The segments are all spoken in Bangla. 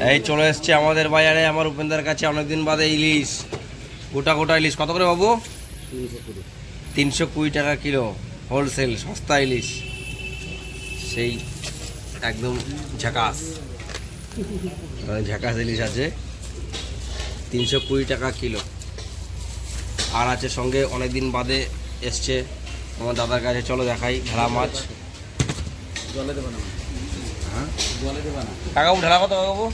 এই চলে এসছে আমাদের বাজারে, আমার উপেন্দার কাছে অনেকদিন বাদে ইলিশ। গোটা গোটা ইলিশ। কত করে বাবু? তিনশো কুড়ি টাকা কিলো। হোলসেল, সস্তা ইলিশ। সেই একদম ঝাকাস। মানে ঝাকাস ইলিশ আছে। তিনশো কুড়ি টাকা কিলো। আর আছে সঙ্গে অনেকদিন বাদে এসছে। আমার দাদার কাছে, চলো দেখাই, ভেড়া মাছ। জলে দেবে না। কাকাবু, ঢালা কত কাকাবু?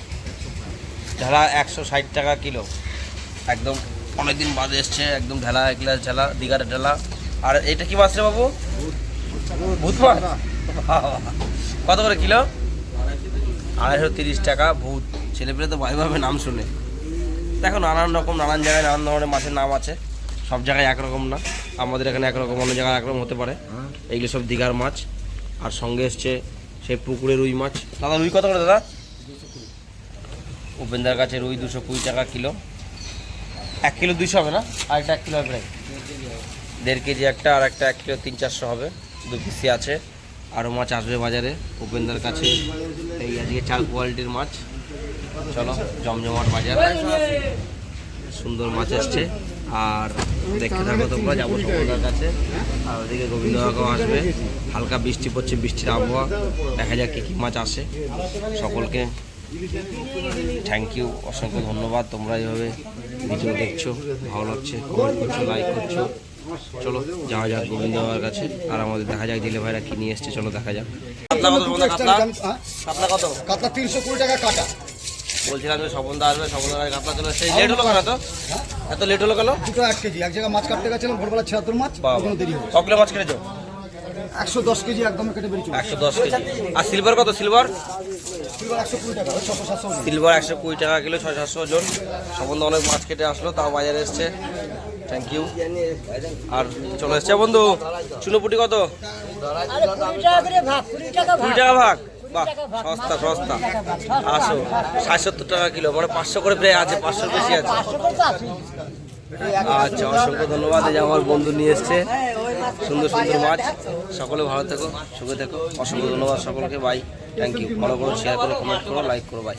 ঢালা একশো ষাট টাকা কিলো। একদম অনেকদিন বাদে এসছে, একদম ঢালা, এক গ্লাস ঢালা, দীঘার ঢালা। আর এটা কি মাছ রে বাবু? ভূত মাছ কত করে কিলো? আড়াইশো তিরিশ টাকা, ভূত। ছেলেপেলে তো ভাইভাবে নাম শুনে। দেখো, নানান রকম, নানান জায়গায় নানান ধরনের মাছের নাম আছে। সব জায়গায় একরকম না। আমাদের এখানে একরকম, অন্য জায়গায় একরকম হতে পারে। এইগুলো সব দীঘার মাছ। আর সঙ্গে এসছে সেই পুকুরে রুই মাছ। দাদা, রুই কত করে, দাদা? উপেন্দার কাছে রুই দুশো কুড়ি টাকা কিলো। এক কিলো দুইশো হবে না? আরেকটা এক কিলো হবে প্রায় দেড় কেজি একটা, আর একটা এক কিলো তিন চারশো হবে। দু পিসি আছে। আরও মাছ আসবে বাজারে। উপেন্দার কাছে এই আজকে চার কোয়ালিটির মাছ। চলো, জমজমাট বাজার। সুন্দর মাছ এসছে আর দেখতে থাকো তোমরা যাব সকলদার কাছে। আর ওদিকে গোবিন্দ আসবে। হালকা বৃষ্টি পড়ছে বৃষ্টির আবহাওয়া। দেখা যাক কী কী মাছ আসে। সকলকে থ্যাংক ইউ অসংখ্য ধন্যবাদ। তোমরা এইভাবে ভিডিও দেখছ ভালো লাগছে কমেন্ট করছ লাইক করছ। চলো যাওয়া যাক গোবিন্দ বাবার কাছে। আর আমাদের দেখা যাক দিলে ভাইরা কি নিয়ে এসছে। চলো দেখা যাক। কাতলা কত? কাতলা কত? কাতলা তিনশো কুড়ি টাকা কাটা। বলছিলাম যে স্বপনদা আসবে স্বপনদা কাতলা চলে সেই লেট হলো কেন তো এত লেট হলো কেন? দুটো এক কেজি এক জায়গায় মাছ কাটতে গেছিলাম ভোরবেলা ছিয়াত্তর মাছ ওখানে দেরি ক কিলো মাছ কেটেছো? একশো দশ কেজি একদম কেটে বেরিয়েছিল একশো দশ কেজি। আর সিলভার কত? সিলভার একশো কুড়ি টাকা ছশো সাতশো সিলভার একশো কুড়ি টাকা কিলো ছয় সাতশো ওজন সম্বন্ধে অনেক মাছ কেটে আসলো তাও বাজারে এসছে। থ্যাংক ইউ আর চলে এসছে বন্ধু চুনোপুটি কত? কুড়ি টাকা ভাগ? বাহ, সস্তা সস্তা। আসো সত্তর টাকা কিলো মানে পাঁচশো করে প্রায় আছে বেশি আছে। আচ্ছা ধন্যবাদ, এই আমার বন্ধু নিয়ে এসছে। সুন্দর সুন্দর মাছ। সকলে ভালো থেকো, সুখে থেকো। অসংখ্য ধন্যবাদ সকলকে বাই থ্যাংক ইউ ফলো করো শেয়ার করো কমেন্ট করো লাইক করো বাই